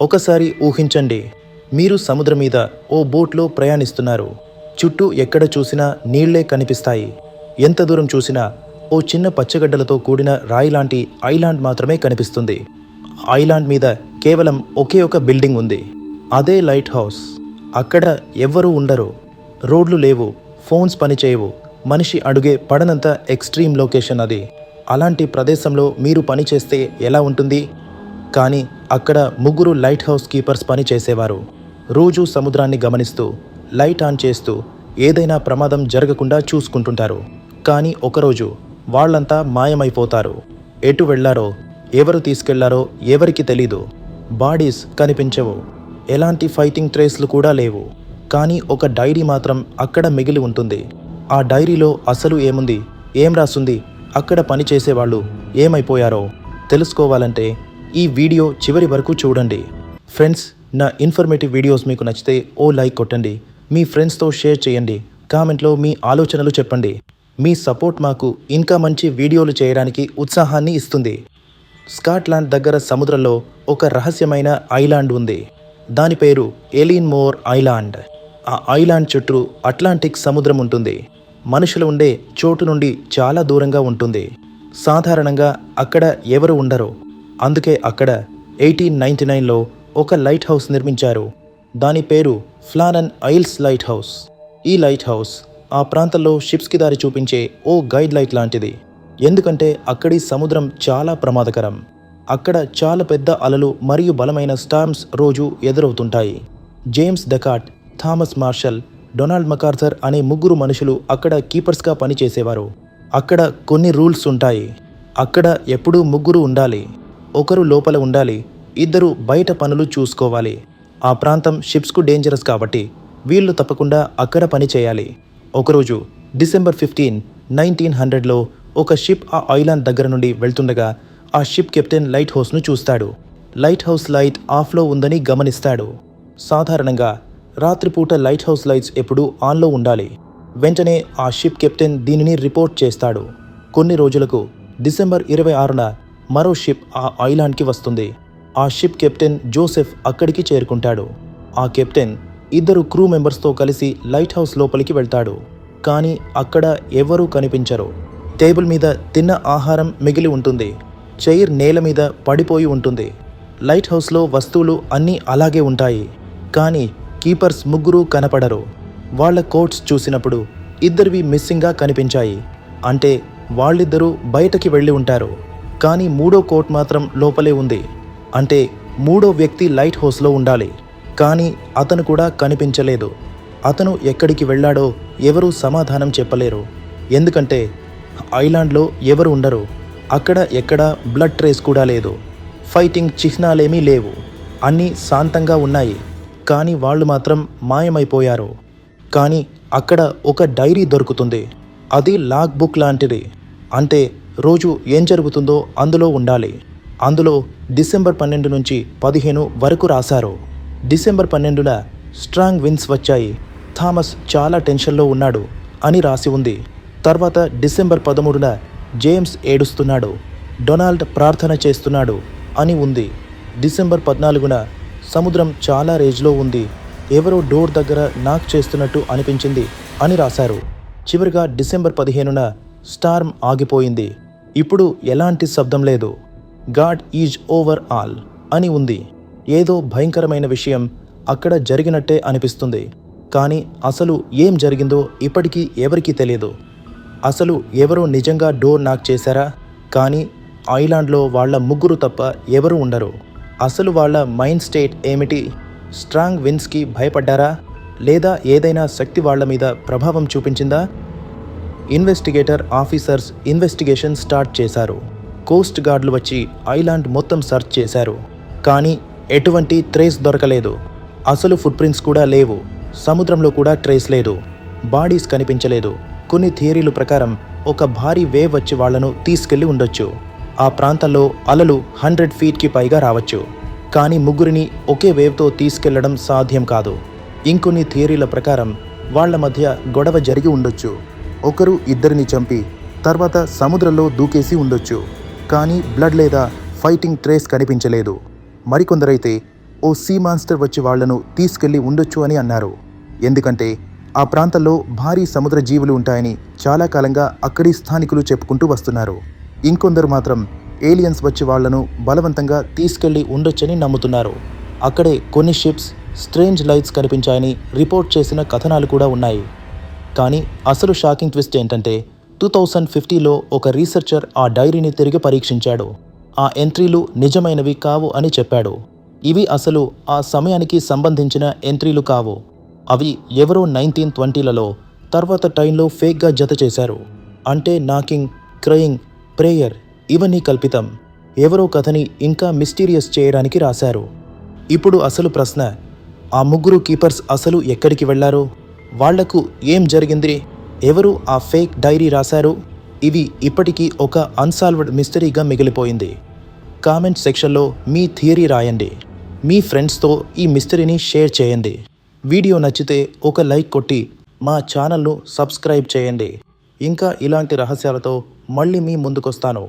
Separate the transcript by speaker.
Speaker 1: ఒకసారి ఊహించండి మీరు సముద్రం మీద ఓ బోట్లో ప్రయాణిస్తున్నారు. చుట్టూ ఎక్కడ చూసినా నీళ్ళే కనిపిస్తాయి. ఎంత దూరం చూసినా ఓ చిన్న పచ్చగడ్డలతో కూడిన రాయి లాంటి ఐలాండ్ మాత్రమే కనిపిస్తుంది. ఐలాండ్ మీద కేవలం ఒకే ఒక బిల్డింగ్ ఉంది. అదే లైట్ హౌస్. అక్కడ ఎవ్వరూ ఉండరు. రోడ్లు లేవు ఫోన్స్ పనిచేయవు. మనిషి అడుగే పడనంత ఎక్స్ట్రీమ్ లొకేషన్ అది. అలాంటి ప్రదేశంలో మీరు పని చేస్తే ఎలా ఉంటుంది? కానీ అక్కడ ముగ్గురు లైట్ హౌస్ కీపర్స్ పని చేసేవారు. రోజూ సముద్రాన్ని గమనిస్తూ లైట్ ఆన్ చేస్తూ ఏదైనా ప్రమాదం జరగకుండా చూసుకుంటుంటారు. కానీ ఒకరోజు వాళ్ళంతా మాయమైపోతారు. ఎటు వెళ్ళారో ఎవరు తీసుకెళ్ళారో ఎవరికి తెలీదు. బాడీస్ కనిపించవు. ఎలాంటి ఫైటింగ్ ట్రేస్లు కూడా లేవు. కానీ ఒక డైరీ మాత్రం అక్కడ మిగిలి ఉంటుంది. ఆ డైరీలో అసలు ఏముంది ఏం రాసుంది అక్కడ పనిచేసేవాళ్ళు ఏమైపోయారో తెలుసుకోవాలంటే ఈ వీడియో చివరి వరకు చూడండి. ఫ్రెండ్స్ నా ఇన్ఫర్మేటివ్ వీడియోస్ మీకు నచ్చితే ఓ లైక్ కొట్టండి. మీ ఫ్రెండ్స్తో షేర్ చేయండి. కామెంట్లో మీ ఆలోచనలు చెప్పండి. మీ సపోర్ట్ మాకు ఇంకా మంచి వీడియోలు చేయడానికి ఉత్సాహాన్ని ఇస్తుంది. స్కాట్లాండ్ దగ్గర సముద్రంలో ఒక రహస్యమైన ఐలాండ్ ఉంది. దాని పేరు ఎలీన్ మోర్ ఐలాండ్ ఆ ఐలాండ్ చుట్టూ అట్లాంటిక్ సముద్రం ఉంటుంది. మనుషులు ఉండే చోటు నుండి చాలా దూరంగా ఉంటుంది. సాధారణంగా అక్కడ ఎవరు ఉండరు. అందుకే అక్కడ ఎయిటీన్ నైంటీ నైన్లో ఒక లైట్ హౌస్ నిర్మించారు. దాని పేరు ఫ్లానన్ ఐల్స్ లైట్ హౌస్. ఈ లైట్ హౌస్ ఆ ప్రాంతంలో షిప్స్కి దారి చూపించే ఓ గైడ్ లైట్ లాంటిది. ఎందుకంటే అక్కడి సముద్రం చాలా ప్రమాదకరం. అక్కడ చాలా పెద్ద అలలు మరియు బలమైన స్టామ్స్ రోజు ఎదురవుతుంటాయి. James Ducat Thomas Marshall Donald McArthur అనే ముగ్గురు మనుషులు అక్కడ కీపర్స్గా పనిచేసేవారు. అక్కడ కొన్ని రూల్స్ ఉంటాయి. అక్కడ ఎప్పుడూ ముగ్గురు ఉండాలి. ఒకరు లోపల ఉండాలి ఇద్దరు బయట పనులు చూసుకోవాలి. ఆ ప్రాంతం షిప్స్కు డేంజరస్ కాబట్టి వీళ్ళు తప్పకుండా అక్కడ పని చేయాలి. ఒకరోజు డిసెంబర్ ఫిఫ్టీన్ నైన్టీన్ హండ్రెడ్లో ఒక షిప్ ఆ ఐలాండ్ దగ్గర నుండి వెళ్తుండగా ఆ షిప్ కెప్టెన్ లైట్ హౌస్ను చూస్తాడు. లైట్ హౌస్ లైట్ ఆఫ్లో ఉందని గమనిస్తాడు. సాధారణంగా రాత్రిపూట లైట్ హౌస్ లైట్స్ ఎప్పుడూ ఆన్లో ఉండాలి. వెంటనే ఆ షిప్ కెప్టెన్ దీనిని రిపోర్ట్ చేస్తాడు. కొన్ని రోజులకు డిసెంబర్ ఇరవై ఆరున మరో షిప్ ఆ ఐలాండ్కి వస్తుంది. ఆ షిప్ కెప్టెన్ జోసెఫ్ అక్కడికి చేరుకుంటాడు. ఆ కెప్టెన్ ఇద్దరు క్రూ మెంబర్స్తో కలిసి లైట్ హౌస్ లోపలికి వెళ్తాడు. కానీ అక్కడ ఎవరూ కనిపించరు. టేబుల్ మీద తిన్న ఆహారం మిగిలి ఉంటుంది. చైర్ నేల మీద పడిపోయి ఉంటుంది. లైట్ హౌస్లో వస్తువులు అన్నీ అలాగే ఉంటాయి. కానీ కీపర్స్ ముగ్గురు కనపడరు. వాళ్ళ కోట్స్ చూసినప్పుడు ఇద్దరివి మిస్సింగ్గా కనిపించాయి. అంటే వాళ్ళిద్దరూ బయటకి వెళ్ళి ఉంటారు. కానీ మూడో కోట్ మాత్రం లోపలే ఉంది. అంటే మూడో వ్యక్తి లైట్ హౌస్లో ఉండాలి. కానీ అతను కూడా కనిపించలేదు. అతను ఎక్కడికి వెళ్ళాడో ఎవరూ సమాధానం చెప్పలేరు. ఎందుకంటే ఐలాండ్లో ఎవరు ఉండరు. అక్కడ ఎక్కడ బ్లడ్ ట్రేస్ కూడా లేదు. ఫైటింగ్ చిహ్నాలేమీ లేవు. అన్నీ శాంతంగా ఉన్నాయి. కానీ వాళ్ళు మాత్రం మాయమైపోయారు. కానీ అక్కడ ఒక డైరీ దొరుకుతుంది. అది లాగ్ బుక్ లాంటిది. అంటే రోజు ఏం జరుగుతుందో అందులో ఉండాలి. అందులో డిసెంబర్ పన్నెండు నుంచి పదిహేను వరకు రాశారు. డిసెంబర్ పన్నెండున స్ట్రాంగ్ విన్స్ వచ్చాయి. థామస్ చాలా టెన్షన్లో ఉన్నాడు అని రాసి ఉంది. తర్వాత డిసెంబర్ పదమూడున జేమ్స్ ఏడుస్తున్నాడు. డొనాల్డ్ ప్రార్థన చేస్తున్నాడు అని ఉంది. డిసెంబర్ పద్నాలుగున సముద్రం చాలా రేజ్లో ఉంది. ఎవరో డోర్ దగ్గర నాక్ చేస్తున్నట్టు అనిపించింది అని రాశారు. చివరిగా డిసెంబర్ పదిహేనున స్టార్మ్ ఆగిపోయింది. ఇప్పుడు ఎలాంటి శబ్దం లేదు. గాడ్ ఈజ్ ఓవర్ ఆల్ అని ఉంది. ఏదో భయంకరమైన విషయం అక్కడ జరిగినట్టే అనిపిస్తుంది. కానీ అసలు ఏం జరిగిందో ఇప్పటికీ ఎవరికీ తెలియదు అసలు ఎవరో నిజంగా డోర్ నాక్ చేశారా? కానీ ఐలాండ్లో వాళ్ళ ముగ్గురు తప్ప ఎవరు ఉండరు. అసలు వాళ్ళ మైండ్ స్టేట్ ఏమిటి? స్ట్రాంగ్ విన్స్కి భయపడ్డారా? లేదా ఏదైనా శక్తి వాళ్ళ మీద ప్రభావం చూపించిందా? ఇన్వెస్టిగేటర్ ఆఫీసర్స్ ఇన్వెస్టిగేషన్ స్టార్ట్ చేశారు. కోస్ట్ గార్డులు వచ్చి ఐలాండ్ మొత్తం సెర్చ్ చేశారు. కానీ ఎటువంటి ట్రేస్ దొరకలేదు. అసలు ఫుట్ ప్రింట్స్ కూడా లేవు. సముద్రంలో కూడా ట్రేస్ లేదు. బాడీస్ కనిపించలేదు. కొన్ని థియరీల ప్రకారం ఒక భారీ వేవ్ వచ్చి వాళ్ళను తీసుకెళ్ళి ఉండొచ్చు. ఆ ప్రాంతంలో అలలు హండ్రెడ్ ఫీట్కి పైగా రావచ్చు. కానీ ముగ్గురిని ఒకే వేవ్తో తీసుకెళ్ళడం సాధ్యం కాదు. ఇంకొన్ని థియరీల ప్రకారం వాళ్ళ మధ్య గొడవ జరిగి ఉండొచ్చు. ఒకరు ఇద్దరిని చంపి తర్వాత సముద్రంలో దూకేసి ఉండొచ్చు. కానీ బ్లడ్ లేదా ఫైటింగ్ ట్రేస్ కనిపించలేదు. మరికొందరైతే ఓ సీ మాన్స్టర్ వచ్చి వాళ్ళను తీసుకెళ్ళి ఉండొచ్చు అని అన్నారు. ఎందుకంటే ఆ ప్రాంతంలో భారీ సముద్ర జీవులు ఉంటాయని చాలా కాలంగా అక్కడి స్థానికులు చెప్పుకుంటూ వస్తున్నారు. ఇంకొందరు మాత్రం ఏలియన్స్ వచ్చి వాళ్ళను బలవంతంగా తీసుకెళ్ళి ఉండొచ్చని నమ్ముతున్నారు. అక్కడే కొన్ని షిప్స్ స్ట్రేంజ్ లైట్స్ కనిపించాయని రిపోర్ట్ చేసిన కథనాలు కూడా ఉన్నాయి. కానీ అసలు షాకింగ్ ట్విస్ట్ ఏంటంటే టూ థౌజండ్ ఫిఫ్టీలో ఒక రీసెర్చర్ ఆ డైరీని తిరిగి పరీక్షించాడు. ఆ ఎంట్రీలు నిజమైనవి కావు అని చెప్పాడు. ఇవి అసలు ఆ సమయానికి సంబంధించిన ఎంట్రీలు కావు. అవి ఎవరో నైన్టీన్ ట్వంటీలలో తర్వాత టైంలో ఫేక్గా జత చేశారు. అంటే నాకింగ్ క్రయింగ్ ప్రేయర్ ఇవన్నీ కల్పితం. ఎవరో కథని ఇంకా మిస్టీరియస్ చేయడానికి రాశారు. ఇప్పుడు అసలు ప్రశ్న ఆ ముగ్గురు కీపర్స్ అసలు ఎక్కడికి వెళ్ళారు? వాళ్ళకు ఏం జరిగింది? ఎవరు ఆ ఫేక్ డైరీ రాశారు? ఇవి ఇప్పటికీ ఒక అన్సాల్వ్డ్ మిస్టరీగా మిగిలిపోయింది. కామెంట్ సెక్షన్లో మీ థియరీ రాయండి. మీ ఫ్రెండ్స్తో ఈ మిస్టరీని షేర్ చేయండి. వీడియో నచ్చితే ఒక లైక్ కొట్టి మా ఛానల్ను సబ్స్క్రైబ్ చేయండి. ఇంకా ఇలాంటి రహస్యాలతో మళ్ళీ మీ ముందుకొస్తాను.